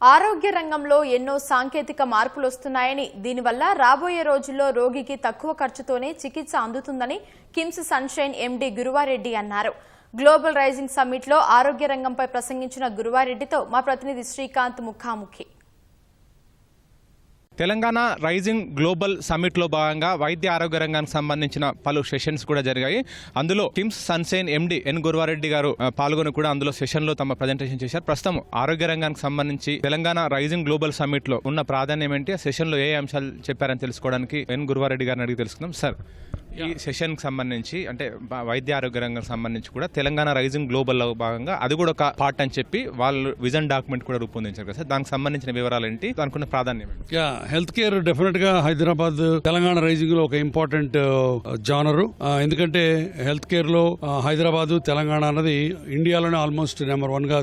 ఆరోగ్య రంగంలో ఎన్నో సాంకేతిక మార్పులు వస్తున్నాయని దీనివల్ల రాబోయే రోజుల్లో రోగికి తక్కువ ఖర్చుతోనే చికిత్స అందుతుందని కిమ్స్ సన్షైన్ ఎండీ గురువారెడ్డి అన్నారు. గ్లోబల్ రైజింగ్ సమ్మిట్లో ఆరోగ్య రంగంపై ప్రసంగించిన గురువారెడ్డితో మా ప్రతినిధి శ్రీకాంత్ ముఖాముఖి. తెలంగాణ రైజింగ్ గ్లోబల్ సమ్మిట్లో భాగంగా వైద్య ఆరోగ్య రంగానికి సంబంధించిన పలు సెషన్స్ కూడా జరిగాయి. అందులో KIMS Sunshine MD N Guruva Reddy garu పాల్గొని కూడా అందులో సెషన్లో తమ ప్రజెంటేషన్ చేశారు. ప్రస్తుతం ఆరోగ్య రంగానికి సంబంధించి తెలంగాణ రైజింగ్ గ్లోబల్ సమ్మిట్లో ఉన్న ప్రాధాన్యం ఏంటి? ఆ సెషన్లో ఏ అంశాలు చెప్పారని తెలుసుకోవడానికి ఎన్ గురువారెడ్డి గారిని అడిగి తెలుసుకుందాం. సార్. ఈ సెషన్కి సంబంధించి అంటే వైద్య ఆరోగ్య రంగం సంబంధించి కూడా తెలంగాణ రైజింగ్ గ్లోబల్లో భాగంగా అది కూడా ఒక పార్ట్ అని చెప్పి వాళ్ళు విజన్ డాక్యుమెంట్ కూడా రూపొందించారు కదా సార్. దానికి సంబంధించిన వివరాలు ఏంటి? దానికి ప్రాధాన్యం యా హెల్త్ కేర్ డెఫినెట్గా హైదరాబాద్ తెలంగాణ రైజింగ్లో ఒక ఇంపార్టెంట్ జానరు ఎందుకంటే హెల్త్ కేర్లో ఆ, హైదరాబాద్ తెలంగాణ అన్నది ఇండియాలోనే ఆల్మోస్ట్ నెంబర్ వన్గా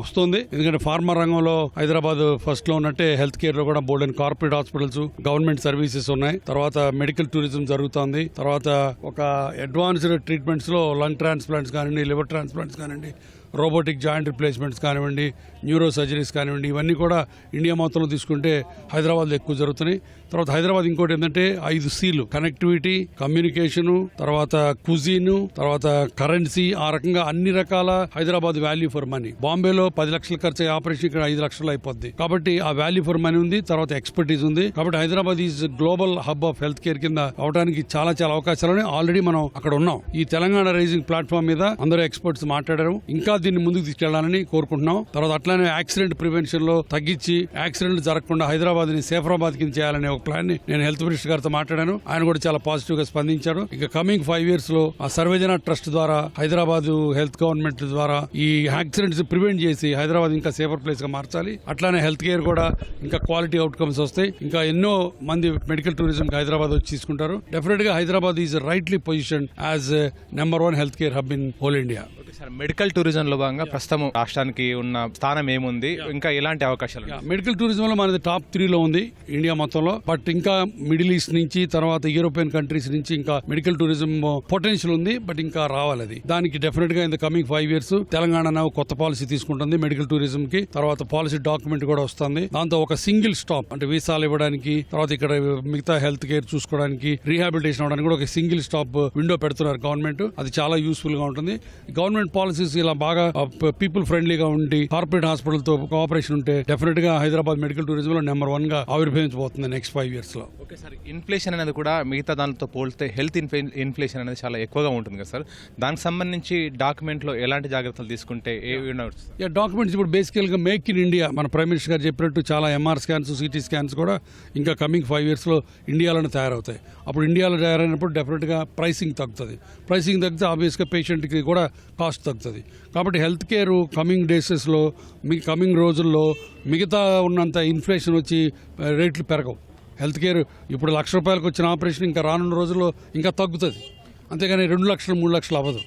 వస్తుంది. ఎందుకంటే ఫార్మా రంగంలో హైదరాబాద్ ఫస్ట్లో ఉన్నట్టే హెల్త్ కేర్లో కూడా బోల్డెన్ కార్పొరేట్ హాస్పిటల్స్ గవర్నమెంట్ సర్వీసెస్ ఉన్నాయి. తర్వాత మెడికల్ టూరిజం జరుగుతుంది. తర్వాత ఒక అడ్వాన్స్డ్ ట్రీట్మెంట్స్లో లంగ్ ట్రాన్స్ప్లాంట్స్ కానివ్వండి లివర్ ట్రాన్స్ప్లాంట్స్ కానివ్వండి రోబోటిక్ జాయింట్ రిప్లేస్మెంట్స్ కానివ్వండి న్యూరో సర్జరీస్ కానివ్వండి ఇవన్నీ కూడా ఇండియా మొత్తంలో తీసుకుంటే హైదరాబాద్లో ఎక్కువ జరుగుతున్నాయి. తర్వాత హైదరాబాద్ ఇంకోటి ఏంటంటే ఐదు సీలు. కనెక్టివిటీ కమ్యూనికేషను తర్వాత కుజీన్ తర్వాత కరెన్సీ ఆ రకంగా అన్ని రకాల హైదరాబాద్ వాల్యూ ఫర్ మనీ. బాంబేలో పది లక్షలు ఖర్చు అయ్యే ఆపరేషన్ ఇక్కడ ఐదు లక్షలు అయిపోద్ది. కాబట్టి ఆ వాల్యూ ఫర్ మనీ ఉంది తర్వాత ఎక్స్పర్టీస్ ఉంది. కాబట్టి Hyderabad is global hub of health care కింద అవడానికి చాలా చాలా అవకాశాలు ఆల్రెడీ మనం అక్కడ ఉన్నాం. ఈ తెలంగాణ రైజింగ్ ప్లాట్ఫామ్ మీద అందరూ ఎక్స్పర్ట్స్ మాట్లాడారు. ఇంకా దీన్ని ముందుకు తీసుకెళ్ళాలని కోరుకుంటున్నాం. తర్వాత అట్లానే యాక్సిడెంట్ ప్రివెన్షన్లో తగ్గించి యాక్సిడెంట్ జరగకుండా హైదరాబాద్ని సేఫరాబాద్ కింద చేయాలనే ఒక ప్లాన్ని నేను హెల్త్ మినిస్టర్ గారితో మాట్లాడాను. ఆయన కూడా చాలా పాజిటివ్గా స్పందించాడు ఇక కమింగ్ ఫైవ్ ఇయర్స్లో ఆ సర్వేజన ట్రస్ట్ ద్వారా హైదరాబాద్ హెల్త్ గవర్నమెంట్ ద్వారా ఈ యాక్సిడెంట్స్ ప్రివెంట్ చేసి హైదరాబాద్ ఇంకా సేఫర్ ప్లేస్గా మార్చాలి. అట్లానే హెల్త్ కేర్ కూడా ఇంకా క్వాలిటీ అవుట్కమ్స్ వస్తాయి. ఇంకా ఎన్నో మంది మెడికల్ టూరిజం హైదరాబాద్ వచ్చి తీసుకుంటారు. డెఫినెట్గా Hyderabad is rightly position as number one health care hub in whole India medical tourism లో భాగంగా ప్రస్తుతం రాష్ట్రానికి ఉన్న స్థానం ఏముంది? ఇంకా ఎలాంటి అవకాశాలు? మెడికల్ టూరిజం లో మనది టాప్ త్రీలో ఉంది ఇండియా మొత్తంలో. బట్ ఇంకా మిడిల్ ఈస్ట్ నుంచి తర్వాత యూరోపియన్ కంట్రీస్ నుంచి ఇంకా మెడికల్ టూరిజం పొటెన్షియల్ ఉంది బట్ ఇంకా రావాలి అది. దానికి డెఫినెట్గా in the coming five years Telangana కొత్త పాలసీ తీసుకుంటుంది మెడికల్ టూరిజం కి. తర్వాత పాలసీ డాక్యుమెంట్ కూడా వస్తుంది. దాంతో ఒక సింగిల్ స్టాప్ అంటే వీసాలు ఇవ్వడానికి తర్వాత ఇక్కడ మిగతా హెల్త్ కేర్ చూసుకోవడానికి రీహాబిలిటేషన్ అవడానికి కూడా ఒక సింగిల్ స్టాప్ విండో పెడుతున్నారు గవర్నమెంట్. అది చాలా యూస్ఫుల్గా ఉంటుంది. గవర్నమెంట్ పాలసీస్ ఇలా బాగా పీపుల్ ఫ్రెండ్లీగా ఉండి కార్పొరేట్ హాస్పిటల్తో కోఆపరేషన్ ఉంటే డెఫినెట్గా హైదరాబాద్ మెడికల్ టూరిజం లో నెంబర్ వన్గా ఆవిర్భవించబోతుంది నెక్స్ట్ ఫైవ్ ఇయర్స్లో. ఓకే సార్ ఇన్ఫ్లేషన్ అనేది కూడా మిగతా దానితో పోలిస్తే హెల్త్ ఇన్ఫ్లేషన్ అనేది చాలా ఎక్కువగా ఉంటుంది కదా సార్. దానికి సంబంధించి డాక్యుమెంట్లో ఎలాంటి జాగ్రత్తలు తీసుకుంటే ఏ ఉండవచ్చు యా డాక్యుమెంట్స్ ఇప్పుడు బేసికల్గా మేక్ ఇన్ ఇండియా మన ప్రైమ్ మినిస్టర్ గారు చెప్పినట్టు చాలా ఎంఆర్ స్కాన్స్ సిటీ స్కాన్స్ కూడా ఇంకా కమింగ్ ఫైవ్ ఇయర్స్లో ఇండియాలోనే తయారవుతాయి. అప్పుడు ఇండియాలో తయారైనప్పుడు డెఫినెట్గా ప్రైసింగ్ తగ్గుతుంది. ప్రైసింగ్ తగ్గితే ఆబ్వియస్గా పేషెంట్కి కూడా కాస్ట్ తగ్గుతుంది. కాబట్టి హెల్త్ కేర్ కమింగ్ డేసెస్లో మీ కమింగ్ రోజుల్లో మిగతా ఉన్నంత ఇన్ఫ్లేషన్ వచ్చి రేట్లు పెరగవు. హెల్త్ కేర్ ఇప్పుడు లక్ష రూపాయలకు వచ్చిన ఆపరేషన్ ఇంకా రానున్న రోజుల్లో ఇంకా తగ్గుతుంది. అంతేగాని రెండు లక్షలు మూడు లక్షలు అవ్వదు.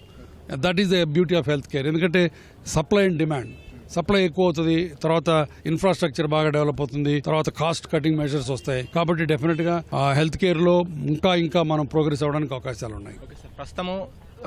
That is the beauty of health care ఎందుకంటే సప్లై అండ్ డిమాండ్ సప్లై ఎక్కువ అవుతుంది తర్వాత ఇన్ఫ్రాస్ట్రక్చర్ బాగా డెవలప్ అవుతుంది తర్వాత కాస్ట్ కటింగ్ మెజర్స్ వస్తాయి. కాబట్టి డెఫినెట్గా హెల్త్ కేర్లో ఇంకా ఇంకా మనం ప్రోగ్రెస్ అవ్వడానికి అవకాశాలు ఉన్నాయి ఓకే ప్రస్తుతము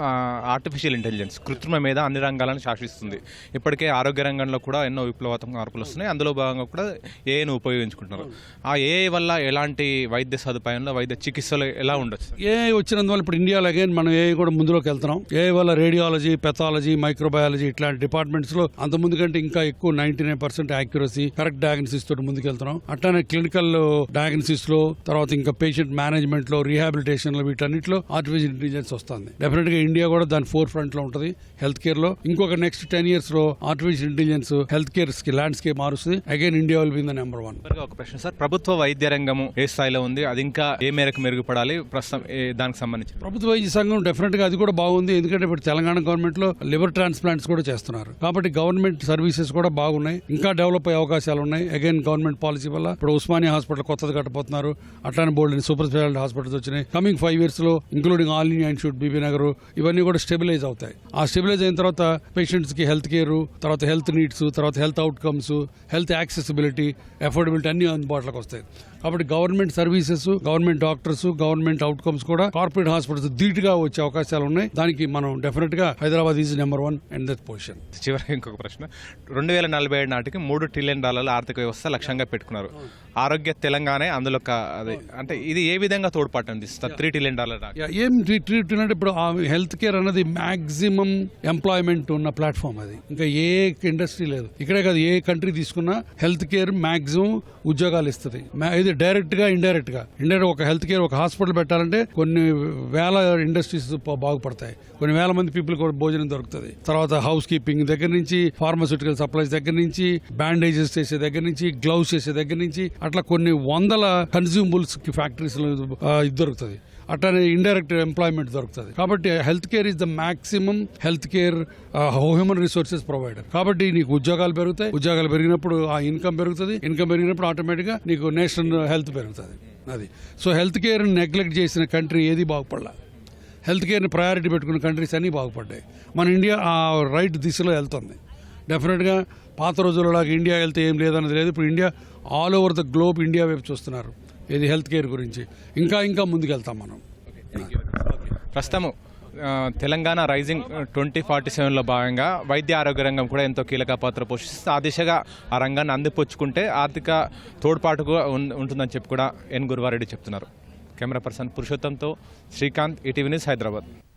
ఆర్టిఫిషియల్ ఇంటెలిజెన్స్ కృత్రిమ మీద అన్ని రంగాలను శాసిస్తుంది. ఇప్పటికే ఆరోగ్య రంగంలో కూడా ఎన్నో విప్లవాత్మక మార్పులు వస్తున్నాయి. అందులో భాగంగా కూడా ఏఐను ఉపయోగించుకుంటున్నారు. ఆ ఏఐ వల్ల ఎలాంటి వైద్య సదుపాయంలో వైద్య చికిత్సలు ఎలా ఉండొచ్చు? ఏఐ వచ్చినందువల్ల ఇప్పుడు ఇండియాలో అగైన్ మనం ఏఐ కూడా ముందులోకి వెళ్తున్నాం. ఏఐ వల్ల రేడియాలజీ పెథాలజీ మైక్రోబయాలజీ ఇట్లాంటి డిపార్ట్మెంట్స్లో అంత ముందు కంటే ఇంకా ఎక్కువ ninety nine percent accuracy correct diagnosis తోటి ముందుకు వెళ్తున్నాం. అట్లానే క్లినికల్ డయాగ్నసిస్లో తర్వాత ఇంకా పేషెంట్ మేనేజ్మెంట్లో రీహాబిలిటేషన్లో వీటన్నిటిలో ఆర్టిఫిషియల్ ఇంటెలిజెన్స్ వస్తుంది. డెఫినెట్గా ఇండియా కూడా దాని ఫోర్ ఫ్రంట్లో ఉంటుంది. హెల్త్ కేర్లో. ఇంకొక నెక్స్ట్ టెన్ ఇయర్స్లో artificial intelligence health care landscape మారుస్తుంది. Again India will be the number one ఒక ప్రశ్న సార్. ప్రభుత్వ వైద్య రంగము ఏ స్థాయిలో ఉంది? అది ఇంకా ఏ మేరకు మెరుగుపడాలి? ప్రస్తుతం దానికి సంబంధించి ప్రభుత్వ వైద్య సంఘం డెఫినెట్గా అది కూడా బాగుంది. ఎందుకంటే ఇప్పుడు తెలంగాణ గవర్నమెంట్లో లివర్ ట్రాన్స్ప్లాంట్స్ కూడా చేస్తున్నారు. కాబట్టి గవర్నమెంట్ సర్వీసెస్ కూడా బాగున్నాయి. ఇంకా డెవలప్ అయ్యే అవకాశాలు ఉన్నాయి. అగైన్ గవర్నమెంట్ పాలసీ వల్ల ఇప్పుడు ఉస్మానియా హాస్పిటల్ కొత్తది కట్టబోతున్నారు. అట్లానే బోల్డ్ సూపర్ స్పెషాలిటీ హాస్పిటల్స్ వచ్చినాయి. కమింగ్ ఫైవ్ ఇయర్స్లో including all India institute Bibi Nagar ఇవన్నీ కూడా స్టెబిలైజ్ అవుతాయి. ఆ స్టెబిలైజ్ అయిన తర్వాత పేషెంట్స్కి హెల్త్ కేర్ తర్వాత హెల్త్ నీడ్స్ తర్వాత health outcomes health accessibility affordability అన్ని అందుబాటులోకి వస్తాయి. కాబట్టి government services government doctors government outcomes కూడా కార్పొరేట్ హాస్పిటల్స్ ధీటుగా వచ్చే అవకాశాలు ఉన్నాయి. దానికి మనం డెఫినెట్గా Hyderabad is number one and that position చివరికి ఇంకొక ప్రశ్న. రెండు వేల నలభై ఏడు నాటికి మూడు ట్రిలియన్ డాలర్ల ఆర్థిక వ్యవస్థ లక్ష్యంగా పెట్టుకున్నారు. ఆరోగ్య తెలంగాణ అందులో అది అంటే ఇది ఏ విధంగా తోడ్పాటు అందిస్తారు త్రీ ట్రిలియన్ డాలర్ ఏం ట్రీ- ట్రీట్ అంటే ఇప్పుడు హెల్త్ కేర్ అన్నది మాక్సిమం ఎంప్లాయ్మెంట్ ఉన్న ప్లాట్ఫామ్ అది. ఇంకా ఏ ఇండస్ట్రీ లేదు. ఇక్కడే కాదు ఏ కంట్రీ తీసుకున్నా హెల్త్ కేర్ మాక్సిమం ఉద్యోగాలు ఇస్తుంది. మా- ఇది డైరెక్ట్గా ఇండైరెక్ట్గా. ఇండైరెక్ట్ ఒక హెల్త్ కేర్ ఒక హాస్పిటల్ పెట్టాలంటే కొన్ని వేల ఇండస్ట్రీస్ బాగుపడతాయి. కొన్ని వేల మంది పీపుల్ కూడా భోజనం దొరుకుతుంది. తర్వాత హౌస్ కీపింగ్ దగ్గర నుంచి ఫార్మాస్యూటికల్ సప్లైస్ దగ్గర నుంచి బ్యాండేజెస్ చేసే దగ్గర నుంచి గ్లౌస్ చేసే దగ్గర నుంచి అట్లా కొన్ని వందల కన్స్యూమబుల్స్ ఫ్యాక్టరీస్ ఇది దొరుకుతుంది. అట్లనే ఇండైరెక్ట్ ఎంప్లాయ్మెంట్ దొరుకుతుంది. కాబట్టి health care is the maximum health care human resources provider కాబట్టి నీకు ఉద్యోగాలు పెరుగుతాయి. ఉద్యోగాలు పెరిగినప్పుడు ఆ ఇన్కమ్ పెరుగుతుంది. ఇన్కమ్ పెరిగినప్పుడు ఆటోమేటిక్గా నీకు నేషనల్ హెల్త్ పెరుగుతుంది. అది. సో హెల్త్ కేర్ నెగ్లెక్ట్ చేసిన కంట్రీ ఏది బాగుపడలా. హెల్త్ కేర్ని ప్రయారిటీ పెట్టుకున్న కంట్రీస్ అన్నీ బాగుపడ్డాయి. మన ఇండియా ఆ రైట్ దిశలో వెళ్తుంది. డెఫినెట్గా పాత రోజుల్లో ఇండియా వెళ్తే ఏం లేదన్నది లేదు. ఇప్పుడు India all over the globe India వైపు చూస్తున్నారు. ఇది హెల్త్ కేర్ గురించి. ఇంకా ఇంకా ముందుకెళ్తాం మనం. ప్రస్తుతము తెలంగాణ రైజింగ్ ట్వంటీ ఫార్టీ సెవెన్లో భాగంగా వైద్య ఆరోగ్య రంగం కూడా ఎంతో కీలక పాత్ర పోషిస్తుంది. ఆ దిశగా ఆ రంగాన్ని అందిపుచ్చుకుంటే ఆర్థిక తోడ్పాటుగా ఉం- ఉంటుందని చెప్పి కూడా ఎన్ గురువారెడ్డి చెప్తున్నారు. కెమెరా పర్సన్ పురుషోత్తంతో శ్రీకాంత్ ఈటీవీ న్యూస్ హైదరాబాద్.